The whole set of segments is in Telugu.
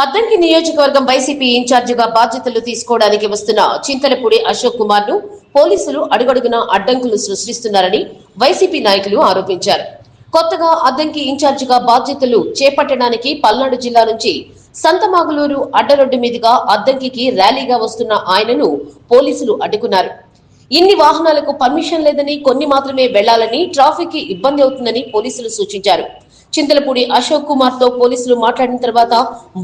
అద్దంకి నియోజకవర్గం వైసీపీ ఇన్ఛార్జిగా బాధ్యతలు తీసుకోవడానికి వస్తున్న చింతలపూడి అశోక్ కుమార్ను పోలీసులు అడుగడుగునా అడ్డంకులు సృష్టిస్తున్నారని వైసీపీ నాయకులు ఆరోపించారు. కొత్తగా అద్దంకి ఇన్ఛార్జిగా బాధ్యతలు చేపట్టడానికి పల్నాడు జిల్లా నుంచి సంతమాగులూరు అడ్డరోడ్డు మీదుగా అద్దంకికి ర్యాలీగా వస్తున్న ఆయనను పోలీసులు అడ్డుకున్నారు. ఇన్ని వాహనాలకు పర్మిషన్ లేదని కొన్ని మాత్రమే వెళ్ళాలని ట్రాఫిక్కి ఇబ్బంది అవుతుందని పోలీసులు సూచించారు. చింతలపూడి అశోక్ కుమార్తో పోలీసులు మాట్లాడిన తర్వాత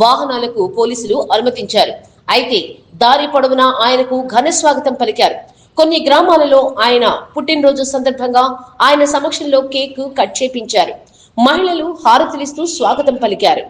వాహనాలకు పోలీసులు అనుమతించారు. అయితే దారి పొడవునా ఆయనకు ఘన స్వాగతం పలికారు. కొన్ని గ్రామాలలో ఆయన పుట్టినరోజు సందర్భంగా ఆయన సమక్షంలో కేక్ కట్ చేపించారు. మహిళలు హారతిలిస్తూ స్వాగతం పలికారు.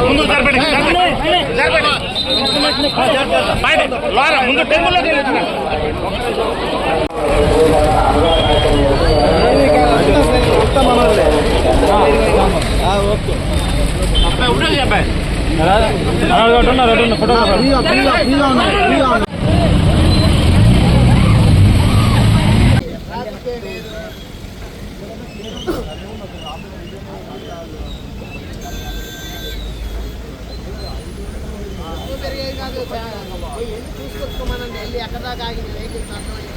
ముందు జరపండి జరపండి బయట లోన ముందు టెంపుల్లోకి వెళ్ళి చెప్పాయి పెరిగేది కాదు. వెళ్ళి చూసుకొచ్చుకోమనండి వెళ్ళి ఎక్కడ దాకా ఆగింది వెహికల్స్ అర్థమైంది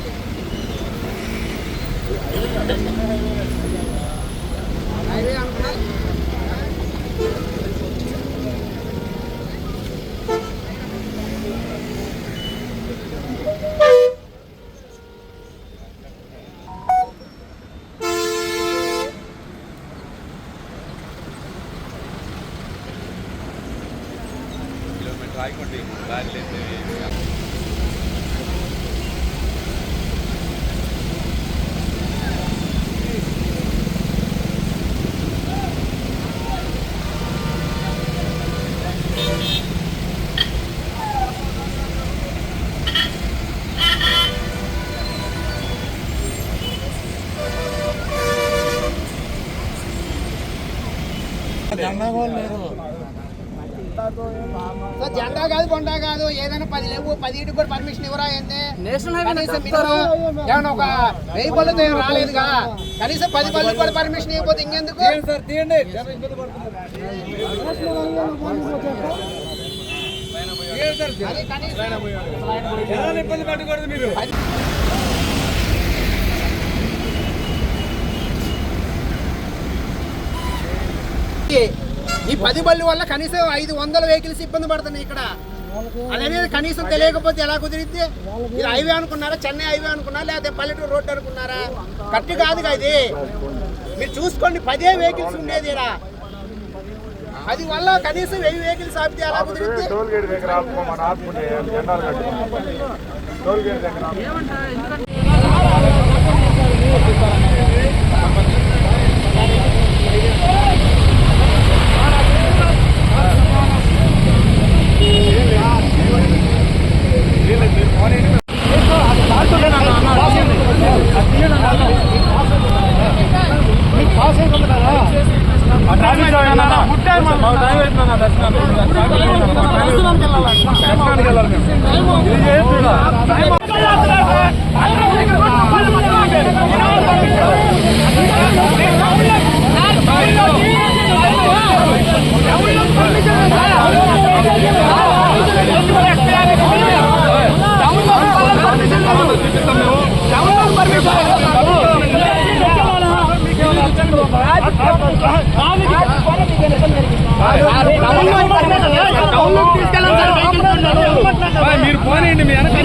హైవే ಕಾಯ್ಕೊಂಡಿದ್ದೀವಿ సో జెండా కాదు బొండా కాదు ఏదైనా పది లేవు పది ఇంటికి కూడా పర్మిషన్ ఇవ్వరా ఏంది? ఏమన్నా ఒక వెయ్యి బళ్ళు రాలేదుగా? కనీసం పది బళ్ళు కూడా పర్మిషన్ ఇవ్వకపోతే ఇంకెందుకు? కనీసం ఈ పది బళ్ళు వల్ల కనీసం ఐదు వందల వెహికల్స్ ఇబ్బంది పడుతున్నాయి ఇక్కడ. అనేది కనీసం తెలియకపోతే ఎలా కుదిరిద్ది? మీరు హైవే అనుకున్నారా? చెన్నై హైవే అనుకున్నారా? లేకపోతే పల్లెటూరు రోడ్డు అనుకున్నారా? కరెక్ట్ కాదుగా ఇది. మీరు చూసుకోండి పదే వెహికల్స్ ఉండేది ఇక్కడ అది వల్ల కనీసం వెయ్యి వెహికల్స్ ఆపితే ఎలా కుదిరిద్ది? టోల్ గేట్ దగ్గర ఆపుకోమని ఆపుకుంటే జెండాలు కట్టుకోమని టోల్ గేట్ దగ్గర మీరు పోనీయండి మీ వెనక